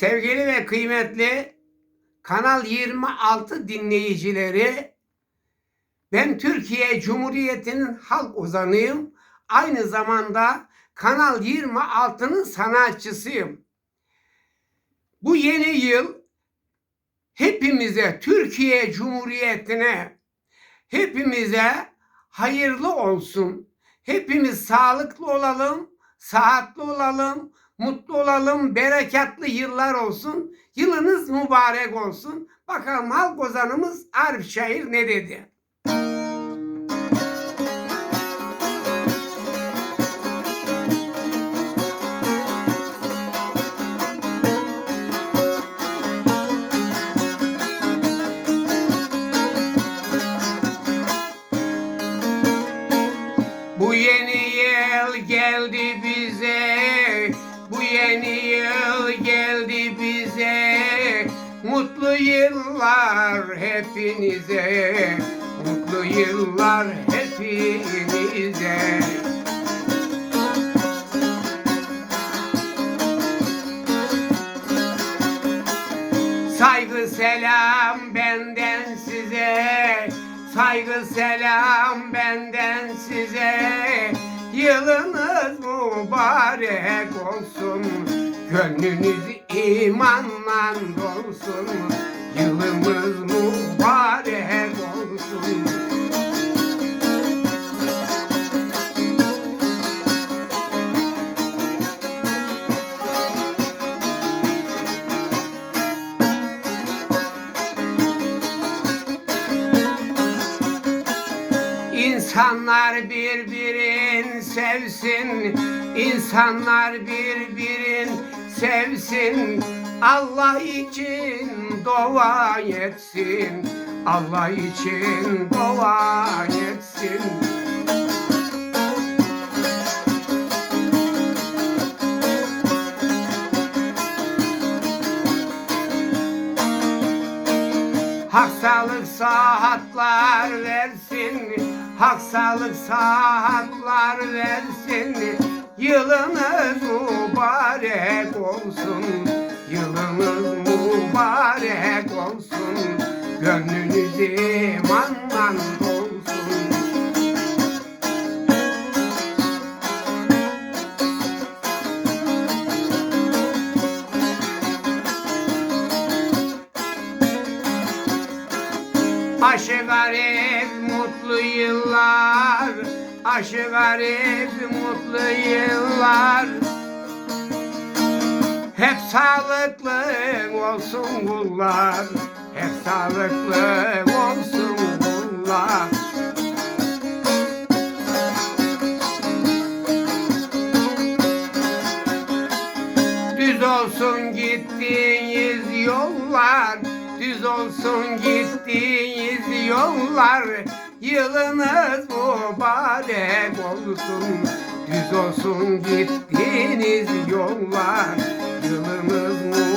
Sevgili ve kıymetli Kanal 26 dinleyicileri, ben Türkiye Cumhuriyeti'nin halk ozanıyım. Aynı zamanda Kanal 26'nın sanatçısıyım. Bu yeni yıl hepimize, Türkiye Cumhuriyeti'ne, hepimize hayırlı olsun. Hepimiz sağlıklı olalım, sıhhatli olalım, mutlu olalım, bereketli yıllar olsun. Yılınız mübarek olsun. Bakalım halk ozanımız Arif Şair ne dedi? Bu yeni yıl geldi bize, yeni yıl geldi bize. Mutlu yıllar hepinize, mutlu yıllar hepinize. Saygı selam benden size Saygı selam benden Yılınız mübarek olsun. Gönlünüz imanla dolsun. Yılımız İnsanlar birbirin sevsin, insanlar birbirin sevsin. Allah için dua etsin, Allah için dua etsin. Hak sağlık saatler versin Hak sağlık saatler versin Yılınız mübarek olsun. Yılınız mübarek olsun Gönlünüz imanla dolsun. Aşı garip mutlu yıllar Aşı garip mutlu yıllar. Hep sağlıklı olsun kullar Hep sağlıklı olsun kullar. Düz olsun gittiğiniz yollar Düz olsun gittiğiniz yollar Yılınız mübarek olsun. Düz olsun gittiğiniz yollar. Yılınız mübarek